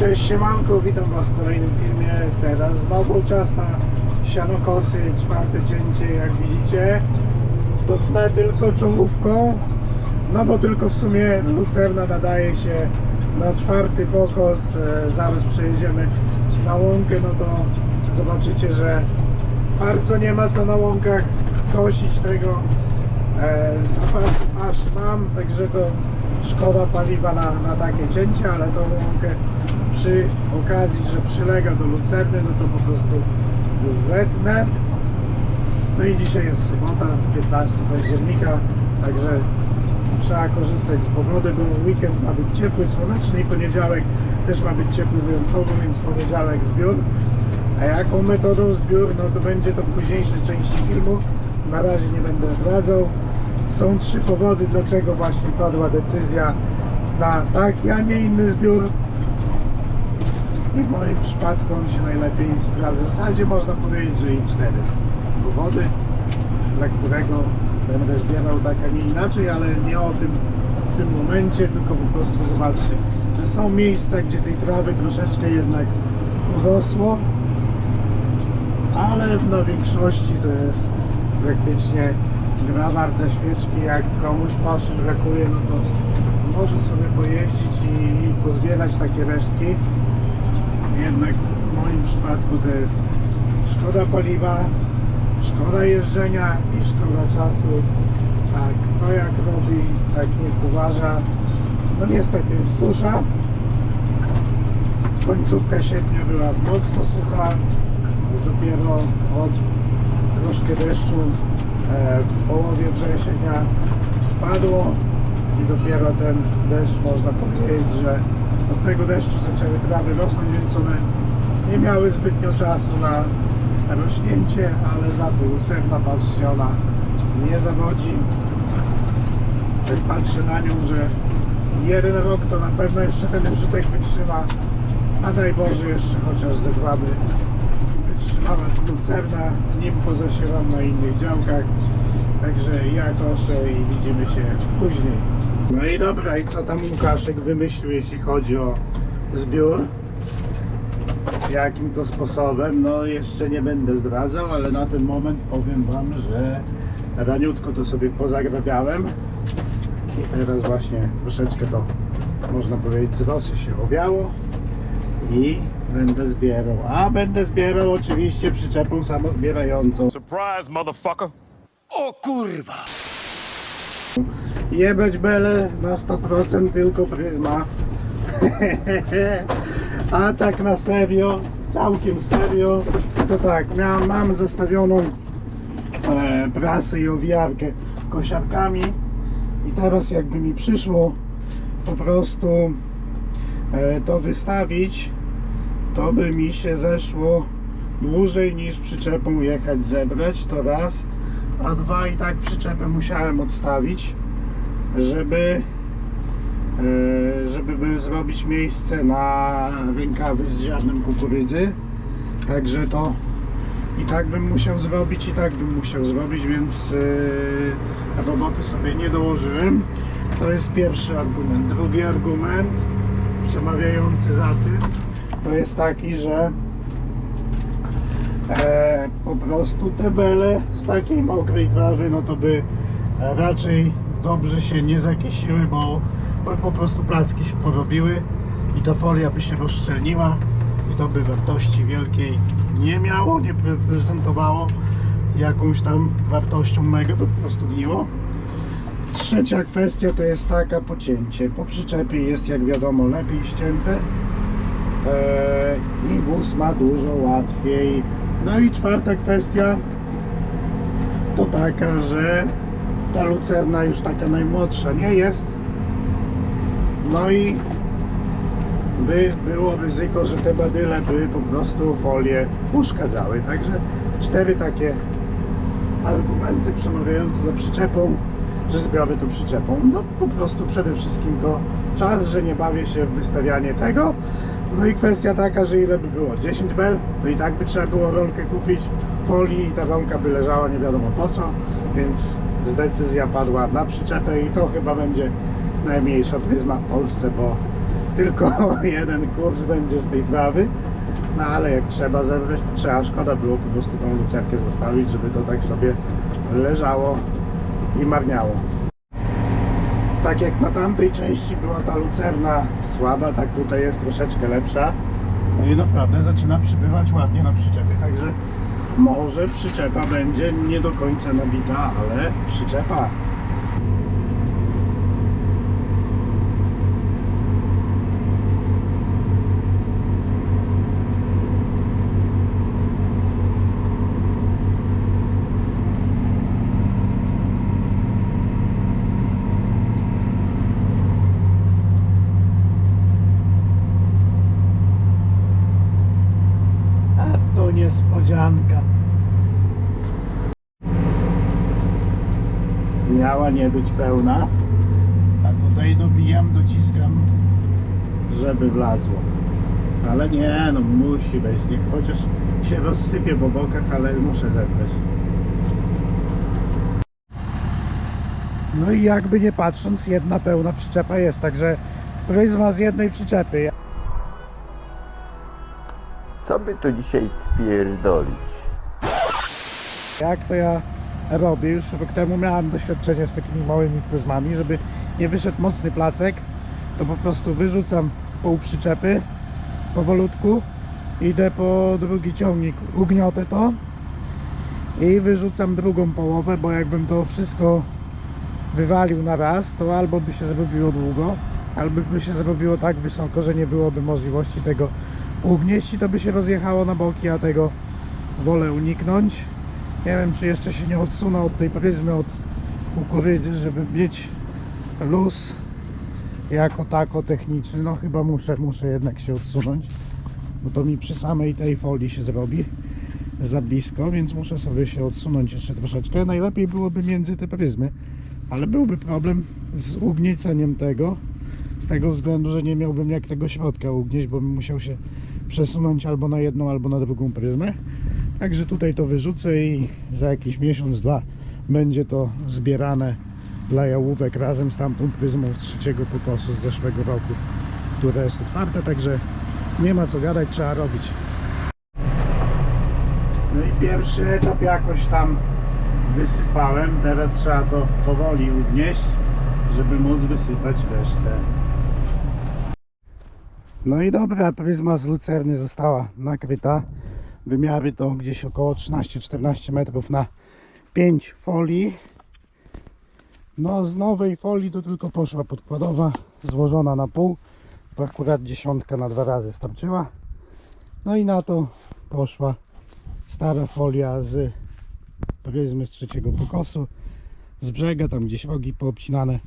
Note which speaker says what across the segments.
Speaker 1: Cześć siemanko, witam was w kolejnym filmie. Teraz znowu czas na sianokosy, czwarte cięcie jak widzicie. Dotknę tylko czołówką, no bo tylko w sumie lucerna nadaje się na czwarty pokos. E, Zaraz przejedziemy na łąkę, no to zobaczycie, że bardzo nie ma co na łąkach kosić tego. E, Zapasy aż mam, także to szkoda paliwa na, na takie cięcie, ale tą łąkę przy okazji, że przylega do lucerny, no to po prostu zetnę. No i dzisiaj jest sobota, 15 października, także trzeba korzystać z pogody, bo weekend ma być ciepły, słoneczny i poniedziałek też ma być ciepły wyjątkowo, więc poniedziałek zbiór. A jaką metodą zbiór, no to będzie to w późniejszej części filmu. Na razie nie będę zdradzał. Są trzy powody, dlaczego właśnie padła decyzja na taki, a nie inny zbiór. I w moim przypadku on się najlepiej sprawdza. W zasadzie można powiedzieć, że i cztery powody, dla którego będę zbierał tak, a nie inaczej, ale nie o tym w tym momencie, tylko po prostu zobaczcie, że są miejsca, gdzie tej trawy troszeczkę jednak urosło, ale na większości to jest praktycznie gra warta świeczki. Jak komuś paszy brakuje, no to może sobie pojeździć i pozbierać takie resztki. Jednak w moim przypadku to jest szkoda paliwa, szkoda jeżdżenia i szkoda czasu. Tak, to jak robi, tak niech uważa. No niestety susza. Końcówka sierpnia była mocno sucha. Dopiero od troszkę deszczu e, w połowie września spadło i dopiero ten deszcz można powiedzieć, że od tego deszczu zaczęły trawy rosnąć, więc one nie miały zbytnio czasu na rośnięcie, ale za to lucerna, patrzcie, nie zawodzi. Jak patrzę na nią, że jeden rok to na pewno jeszcze ten użytek wytrzyma, a daj Boże jeszcze chociaż ze dwa by wytrzymała lucerna, nim pozasiewam na innych działkach. Także ja koszę i widzimy się później. No i dobra, i co tam Łukaszek wymyślił, jeśli chodzi o zbiór? Jakim to sposobem? No jeszcze nie będę zdradzał, ale na ten moment powiem Wam, że raniutko to sobie pozagrabiałem i teraz właśnie troszeczkę to można powiedzieć z rosy się owiało i będę zbierał. A będę zbierał oczywiście przyczepą samozbierającą.
Speaker 2: Surprise, motherfucker.
Speaker 1: Jebać bele na 100% tylko pryzma. A tak na serio, całkiem serio, to tak, miałem, mam zestawioną e, prasę i owijarkę kosiarkami i teraz jakby mi przyszło po prostu e, to wystawić, to by mi się zeszło dłużej niż przyczepą jechać zebrać, to raz, a dwa i tak przyczepę musiałem odstawić, żeby e, żeby by zrobić miejsce na rękawy z ziarnem kukurydzy. Także to i tak bym musiał zrobić i tak bym musiał zrobić więc e, roboty sobie nie dołożyłem. To jest pierwszy argument. Drugi argument przemawiający za tym to jest taki, że e, po prostu te bele z takiej mokrej trawy, no to by e, raczej dobrze się nie zakiesiły, bo, bo po prostu placki się porobiły i ta folia by się rozszczelniła i to by wartości wielkiej nie miało, nie pre- prezentowało jakąś tam wartością mega, by po prostu gniło. Trzecia kwestia to jest taka pocięcie. Po przyczepie jest jak wiadomo lepiej ścięte Eee, i wóz ma dużo łatwiej. No i czwarta kwestia to taka, że ta lucerna już taka najmłodsza nie jest. No i by było ryzyko, że te badyle by po prostu folię uszkadzały. Także cztery takie argumenty przemawiające za przyczepą, że zbiorę to przyczepą. No po prostu przede wszystkim to czas, że nie bawię się w wystawianie tego. No i kwestia taka, że ile by było? 10 bel, to i tak by trzeba było rolkę kupić folii i ta rolka by leżała nie wiadomo po co, więc decyzja padła na przyczepę i to chyba będzie najmniejsza pryzma w Polsce, bo tylko jeden kurs będzie z tej trawy. No ale jak trzeba zebrać, to trzeba. Szkoda było po prostu tą lucerkę zostawić, żeby to tak sobie leżało i marniało. Tak jak na tamtej części była ta lucerna słaba, tak tutaj jest troszeczkę lepsza. No i naprawdę zaczyna przybywać ładnie na przyczepy, także może przyczepa będzie nie do końca nabita, ale przyczepa. A to niespodzianka. Miała nie być pełna, a tutaj dobijam, dociskam, żeby wlazło. Ale nie, no musi wejść, niech chociaż się rozsypie po bokach, ale muszę zebrać. No i jakby nie patrząc, jedna pełna przyczepa jest, także pryzma z jednej przyczepy.
Speaker 2: Co by tu dzisiaj spierdolić?
Speaker 1: Jak to ja robię? Już rok temu miałem doświadczenie z takimi małymi pryzmami, żeby nie wyszedł mocny placek, to po prostu wyrzucam pół przyczepy powolutku, idę po drugi ciągnik, ugniotę to i wyrzucam drugą połowę, bo jakbym to wszystko wywalił na raz, to albo by się zrobiło długo, albo by się zrobiło tak wysoko, że nie byłoby możliwości tego ugnieść i to by się rozjechało na boki, a tego wolę uniknąć. Nie wiem, czy jeszcze się nie odsunę od tej pryzmy, od kukurydzy, żeby mieć luz jako tako techniczny. No chyba muszę, muszę jednak się odsunąć, bo to mi przy samej tej folii się zrobi za blisko, więc muszę sobie się odsunąć jeszcze troszeczkę. Najlepiej byłoby między te pryzmy, ale byłby problem z ugnieceniem tego, z tego względu, że nie miałbym jak tego środka ugnieść, bo bym musiał się przesunąć albo na jedną, albo na drugą pryzmę. Także tutaj to wyrzucę i za jakiś miesiąc, dwa będzie to zbierane dla jałówek razem z tamtą pryzmą z trzeciego pokosu z zeszłego roku, która jest otwarta, także nie ma co gadać, trzeba robić. No i pierwszy etap jakoś tam wysypałem, teraz trzeba to powoli ugnieść, żeby móc wysypać resztę. No i dobra, pryzma z lucerny została nakryta. Wymiary to gdzieś około 13-14 metrów na 5 folii. No z nowej folii to tylko poszła podkładowa, złożona na pół. To akurat dziesiątka na dwa razy starczyła. No i na to poszła stara folia z pryzmy z trzeciego pokosu. Z brzega, tam gdzieś rogi poobcinane.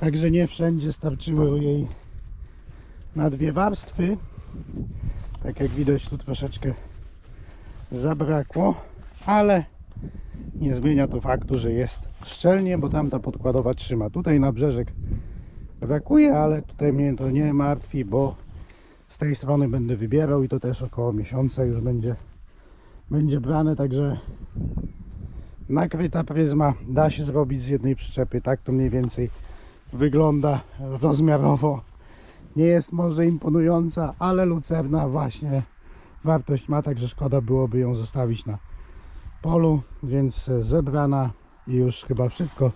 Speaker 1: Także nie wszędzie starczyły jej na dwie warstwy. Tak jak widać tu troszeczkę zabrakło, ale nie zmienia to faktu, że jest szczelnie, bo tamta podkładowa trzyma. Tutaj na brzeżek brakuje, ale tutaj mnie to nie martwi, bo z tej strony będę wybierał i to też około miesiąca już będzie, będzie brane, także nakryta pryzma da się zrobić z jednej przyczepy. Tak to mniej więcej wygląda rozmiarowo. Nie jest może imponująca, ale lucerna właśnie wartość ma, także szkoda byłoby ją zostawić na polu, więc zebrana i już chyba wszystko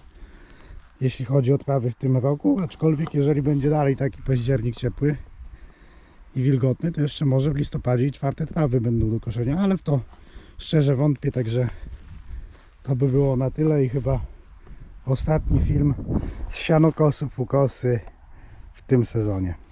Speaker 1: jeśli chodzi o trawy w tym roku, aczkolwiek jeżeli będzie dalej taki październik ciepły i wilgotny, to jeszcze może w listopadzie i czwarte trawy będą do koszenia, ale w to szczerze wątpię, także to by było na tyle i chyba ostatni film z sianokosów ukosy w tym sezonie.